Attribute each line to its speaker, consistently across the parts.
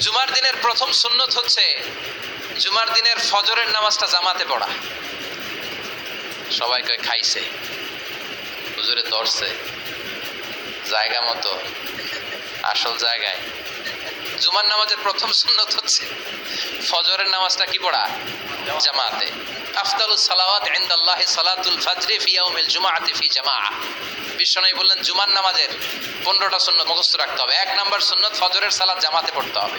Speaker 1: জুমার দিনের প্রথম সুন্নত হচ্ছে জুমার দিনের ফজরের নামাজটা জামাতে পড়া। সবাই কয়, খাইছে। হুজুরে ধরছে জায়গা মতো, আসল জায়গায়। জুমার নামাজের প্রথম সুন্নত হচ্ছে ফজরের নামাজটা কি পড়া? জামাতে। আফতালুস সালাওয়াত ইনদাল্লাহি সালাতুল ফাজরি ফি ইয়াউমিল জুমআতি ফি জামাআ। বিশ্বনবী বললেন, জুমার নামাজের পনেরোটা সুন্নত মুখস্থ রাখতে হবে। এক নাম্বার সুন্নত ফজরের সালাত জামাতে পড়তে হবে।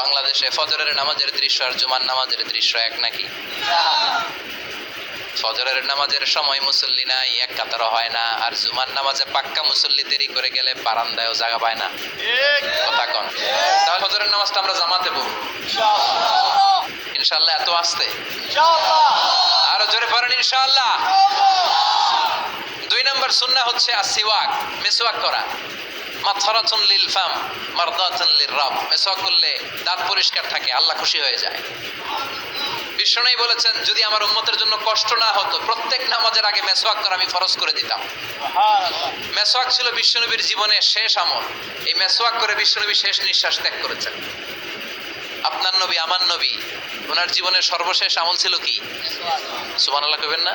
Speaker 1: বাংলাদেশে ফজরের নামাজের দৃশ্য আর জুমার নামাজের দৃশ্য এক নাকি? ফজরের নামাজের সময় মুসল্লি নাই, এক কাতার হয় না, আর জুমার নামাজে পাক্কা মুসল্লি দেরি করে গেলে বারান্দায়ও জায়গা পায় না। কথা কন। তাহলে ফজরের নামাজটা আমরা জামাতে পড়ব। ইনশাল্লাহ এত আসতে? আরও জোরে পড়েন ইনশাল্লাহ দুই নম্বর সুন্না হচ্ছে আসিওয়াক মেসওয়াক করা। মাথরাতুন লিল ফাম মারদাতুন লির রব। মেসওয়াক করলে দাঁত পরিষ্কার থাকে আল্লাহ খুশি হয়ে যায়। বিষ্ণুই বলেছেন যদি আমার উম্মতের জন্য কষ্ট না হতো প্রত্যেক নামাজের আগে মেসওয়াক করা আমি ফরজ করে দিতাম। মেসওয়াক ছিল বিশ্বনবীর জীবনের শেষ আমল। এই মেসওয়াক করে বিশ্বনবী শেষ নিঃশ্বাস ত্যাগ করেছেন। আপনার নবী আমার নবী ওনার জীবনের সর্বশেষ আমল ছিল কি? সুবহানাল্লাহ কইবেন না?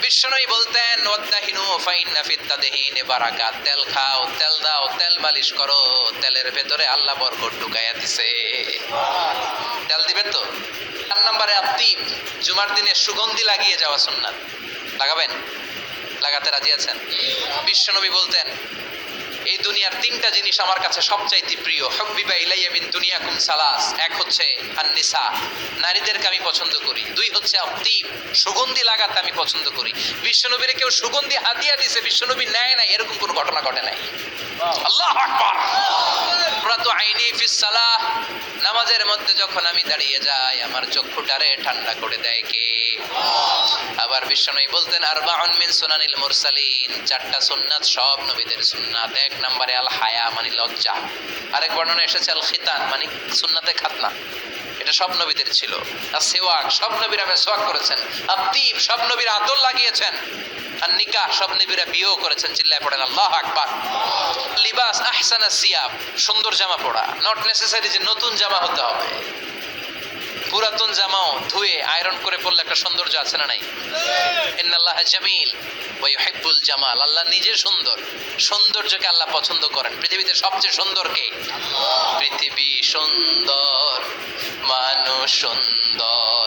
Speaker 1: বিশ্বনবী বলতেন ওয়াদ্দাহিনু ফাইন্না ফিত্তাদেহিন বারাকাত তেল খাও, তেল দাও, তেল মালিশ করো, তেলের ভেতরে আল্লাহ বরকত ঢুকাইয়া দিছে। তেল দিবেন তো? চার নম্বরে আপনি জুমার দিনে সুগন্ধি লাগিয়ে যাওয়া সুন্নাত। লাগাবেন? লাগাতে রাজি আছেন? বিশ্বনবী বলতেন এই দুনিয়ার তিনটা জিনিস আমার কাছে সবচাইতে প্রিয়। হব্বিবা ইলাইয়া মিন দুনিয়াকুম সালাস। এক হচ্ছে আন্নিসা। নারীদেরকে আমি পছন্দ করি। দুই হচ্ছে আত্মিব সুগন্ধি লাগাতে আমি পছন্দ করি। বিশ্বনবীরে কেউ সুগন্ধি হাতিয়া দিছে বিশ্বনবী নেয় না এরকম কোনো ঘটনা ঘটে নাই। আল্লাহ আকবার! প্রত আইনি ফিস সালাহ। নামাজের মধ্যে যখন আমি দাঁড়িয়ে যাই আমার চক্ষুটারে ঠান্ডা করে দেয় কে? আবার বিশ্বনবী বলতেন আরবাউন মিন সুনানিল মুরসালিন। চারটা সুন্নাত সব নবীদের সুন্নাত। এক নম্বরে আল হায়া মানে লজ্জা। আরেক বর্ণনা এসেছে আল খিতান মানে সুন্নাতে খাতনা। এটা সব নবীদের ছিল। আর সেওয়াক, সব নবীরা মেসওয়াক করেছেন। আর তিব সব নবীরা আতর লাগিয়েছেন। আর নিকাহ, সব নবীরা বিয়েও করেছেন, চিল্লায় পড়েন, আল্লাহ আকবার। লিবাস আহসানা সিয়াব সুন্দর জামা পড়া। নট নেসেসারি যে নতুন জামা হতে হবে। পুরাতন জামাও ধুয়ে আয়রন করে পড়লে একটা সৌন্দর্য আছে না নাই? ইন্নাল্লাহ জামিল ওই ইউহিব্বুল জামাল। আল্লাহ নিজে সুন্দর। সৌন্দর্যকে আল্লাহ পছন্দ করেন। পৃথিবীতে সবচেয়ে সুন্দর কে? পৃথিবী সুন্দর। মানুষ সুন্দর,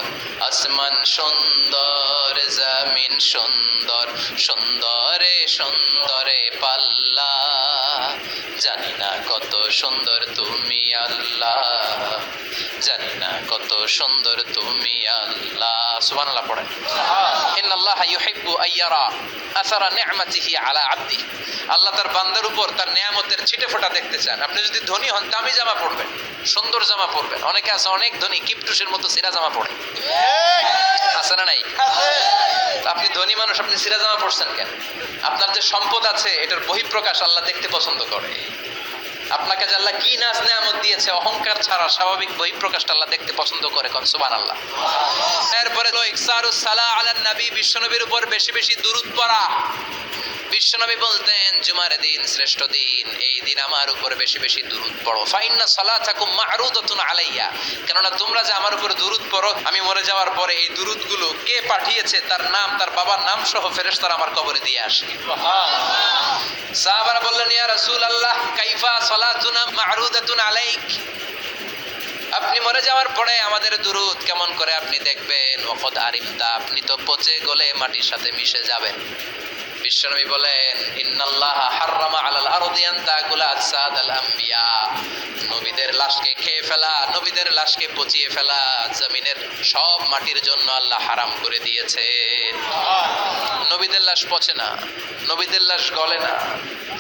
Speaker 1: আসমান সুন্দর, জমিন সুন্দর, সুন্দরে সুন্দরে পাল্লা। জানি না কত সুন্দর তুমি আল্লাহ, জানি না কত সুন্দর তুমি আল্লাহ। সুবহানাল্লাহ পড়েন। ইন্নাল্লাহ ইউহিব্বু আইয়ারা আসারা নি'মাতিহি আলা আবদি। আল্লাহ তার বান্দার উপর তার নিয়ামতের ছিটে ফোঁটা দেখতে চান। আপনি যদি ধনী হন, দামি জামা পরবেন, সুন্দর জামা পরবেন। অনেকে আছে অনেক ধনী কিপটুসের মতো সিরা জামা পড়ে। আছে না নাই? আপনি ধনী মানুষ, আপনি সিরা জামা পড়ছেন কেন? আপনার যে সম্পদ আছে, এটার বহিঃপ্রকাশ আল্লাহ দেখতে পছন্দ করে। আপনাকে যে আল্লাহ কি নাজ নেয়ামত দিয়েছে অহংকার ছাড়া স্বাভাবিক বহিঃপ্রকাশটা আল্লাহ দেখতে পছন্দ করে কোন সুবহানাল্লাহ। এরপরে হলো ইকসারুস সালাহ আলান নবী বিশ্বনবীর উপর বেশি বেশি দুরূদ পড়া। বিশ্বনবী বলতেন জুমার দিন শ্রেষ্ঠ দিন এই দিন আমার উপর বেশি বেশি দুরুদ পড়ো। ফাইন্না মা'রুদাতুন আলাইয়া। কেননা তোমরা যে আমার উপর দুরুদ পড়ো আমি মরে যাওয়ার পরে এই কে পাঠিয়েছে তার নাম তার বাবার নাম সহ ফেরেশতারা আমার কবরে দিয়ে আসে। সাহাবারা বললেন ইয়া রাসূলুল্লাহ কাইফা আপনি মরে যাওয়ার পরে আমাদের দুরুদ কেমন করে আপনি দেখবেন? ওকদ আরিফদা আপনি তো পচে গলে মাটির সাথে মিশে যাবেন। বিশ্বনবী বলেন, ইন্নাল্লাহ হাররামা লাশকে পচিয়ে ফেলা জমিনের সব মাটির জন্য আল্লাহ হারাম করে দিয়েছে। নবীদের লাশ পচে না, নবীদের লাশ গলে না।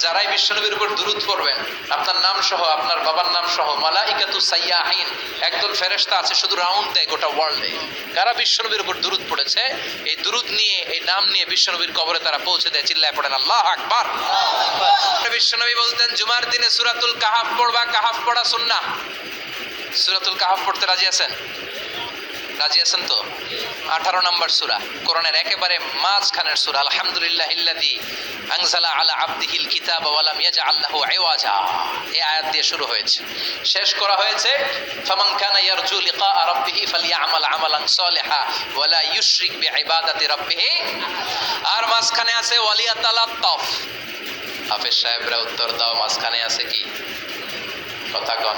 Speaker 1: যারাই বিশ্বনবীর উপর দুরুদ পড়বেন, আপনার নাম সহ, আপনার বাবার নাম সহ, মালাইকাতু সাইয়াহিন, একদল ফেরেশতা আছে, শুধু রাউন্ড দেয় গোটা ওয়ার্ল্ডে। কারা বিশ্বনবীর উপর দুরুদ পড়েছে? এই দুরুদ নিয়ে, এই নাম নিয়ে বিশ্বনবীর কবরে তারা পৌঁছে দেয়, চিল্লায় পড়েন, আল্লাহ আকবার! বিশ্বনবী বলতেন, জুমার দিনে সুরাতুল কাহাফ পড়বা, কাহাফ পড়া সুন্নাহ। সূরাতুল কাহাফ পড়তে রাজি আছেন? রাজি আছেন তো? আঠারো নম্বর সুরা, কোরআনের একেবারে মাঝখানের সুরা, আলহামদুলিল্লাহ ইল্লাদি আনজালা আলা আবদিহিল কিতাব ওয়ালাম ইয়াজআল লাহু ইওয়াজা। এই আয়াত দিয়ে শুরু হয়েছে। শেষ করা হয়েছে, ফামান কানা ইয়ারজু লিকা রাব্বিহি ফালইআমাল আমালান সালিহা ওয়ালা ইউশরিক বিইবাদাতি রাব্বিহি। আর মাঝখানে আছে ওয়ালিয়া তালাত্তাফ হাফেজ সাহেবরা উত্তর দাও, মাঝখানে আছে কি? কথা কন।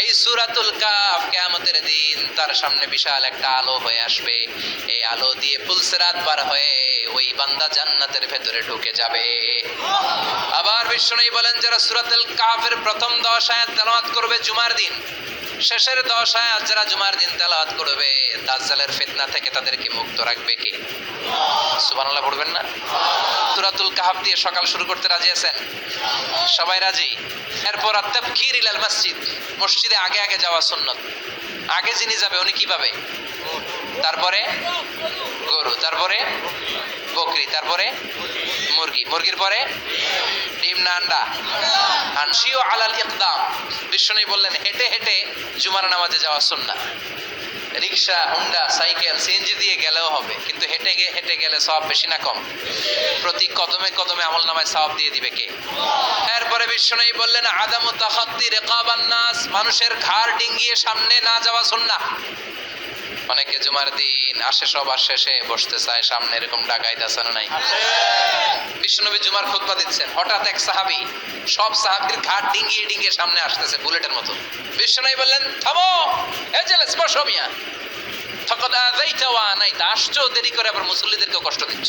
Speaker 1: এই সুরাতুল কাফ কেয়ামতের দিন তার সামনে বিশাল একটা আলো হয়ে আসবে। এই আলো দিয়ে পুলসেরাত পার হয়ে ওই বান্দা জান্নাতের ভেতরে ঢুকে যাবে। আবার বিষ্ণু বলেন, যারা সুরাতুল কাফের প্রথম দশ আয়াত তেলাওয়াত করবে জুমার দিন, শেষের দশ আয়াত যারা জুমার দিন তেলাওয়াত করবে, দাজ্জালের ফিতনা থেকে তাদেরকে মুক্ত রাখবে কে? সুবহানাল্লাহ, পড়বেন না? সুরাতুল কাহাফ দিয়ে সকাল শুরু করতে রাজি আছেন? সবাই রাজি? এরপর আত্তাবকির ইলাল মসজিদ, মসজিদে আগে আগে যাওয়া সুন্নত। আগে যিনি যাবে, উনি কি পাবে তারপরে গরু, তারপরে বকরি, তারপরে মুরগি। মুরগির পরে ডিম না আন্ডা? আনসিও আলাল ইকদাম। বিষ্ণু বললেন, হেঁটে হেঁটে জুমার নামাজে যাওয়া সুন্নাহ রিক্সা, হুন্ডা, সাইকেল, সিএনজি দিয়ে গেলেও হবে। কিন্তু হেঁটে গিয়ে হেঁটে গেলে সব বেশি না কম। প্রতি কদমে কদমে আমল নামায় সব দিয়ে দিবে কে? এরপরে বিষ্ণু বললেন আদামু তাখাত্তি রেকাবান্নাস মানুষের ঘাড় ডিঙ্গিয়ে সামনে না যাওয়া সুন্নাহ। অনেকে জুমার দিন আসে সবার শেষে বসতে চায়, সামনে এরকম ডাকাইতে আছে নাই। বিষ্ণুনবী জুমার খুতবা দিচ্ছেন। হঠাৎ এক সাহাবি, সব সাহাবির ঘাট ডিঙ্গিয়ে ডিঙ্গিয়ে সামনে আসতেছে বুলেটের মতো। বিষ্ণুনবী বললেন, থামো, এ বসো মিয়া। ফকদ আযাইতা ওয়া আনাইতা। আসছো, দেরি করে আবার মুসল্লিদেরকে কষ্ট দিচ্ছ।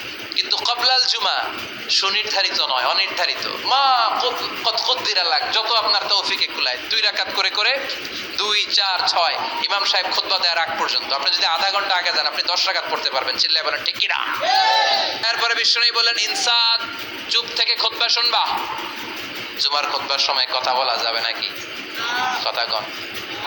Speaker 1: কিন্তু কবলাল জুমা সুনির্ধারিত নয়, অনির্ধারিত। মা, কত কদ্দিরা লাগ যত আপনার তৌফিকে কুলায় দুই রাকাত করে করে, দুই, চার, ছয়, ইমাম সাহেব খুতবা দেওয়ার আগ পর্যন্ত। আপনি যদি আধা ঘণ্টা আগে যান, আপনি দশ রাকাত পড়তে পারবেন চিল্লাই বলেন ঠিক কিনা এরপরে বিষ্ণু বললেন ইনসাদ, চুপ থেকে খুতবা শুনবা। জুমার খুতবার সময় কথা বলা যাবে নাকি? কথা কন।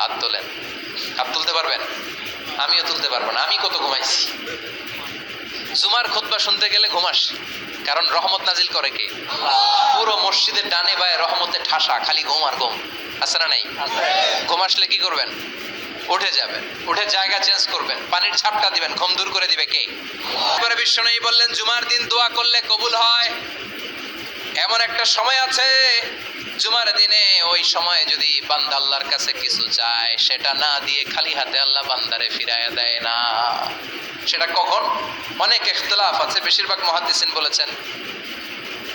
Speaker 1: হাত তোলেন। হাত তুলতে পারবেন? আমিও তুলতে পারব না। আমি কত ঘুমাইছি? জুমার খুতবা শুনতে গেলে ঘুমাস। কারণ রহমত নাজিল করে কে? পুরো মসজিদের ডানে বায়ে রহমতের ঠাসা খালি ঘুম আর ঘুম। আছে না নাই? ঘুম আসলে কি করবেন? উঠে যাবেন। উঠে জায়গা চেঞ্জ করবেন। পানির ছাপটা দিবেন। ঘুম দূর করে দিবে কে? এবারে বিষ্ণু বললেন জুমার দিন দোয়া করলে কবুল হয়। এমন একটা সময় আছে জুমার দিনে ওই সময় যদি বান্দা আল্লাহর কাছে কিছু চায়, সেটা না দিয়ে খালি হাতে আল্লাহ বান্দারে ফিরাইয়া দেয় না। সেটা কখন? অনেক এখতলাফ আছে। বেশিরভাগ মহাদিসিন বলেছেন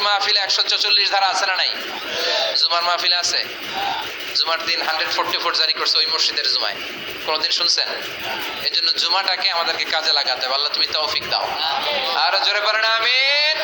Speaker 1: মাহফিলে একশো চল্লিশ ধারা আছে না নাই? জুমার মাহফিলে আছে। জুমার দিন হান্ড্রেড ফোরটি ফোর জারি করছে ওই মসজিদের জুমায়। কোনোদিন শুনছেন? এই জন্য জুমাটাকে আমাদেরকে কাজে লাগাতে হবে। আল্লাহ তুমি তৌফিক দাও। আর জোরে পারেন আমিন।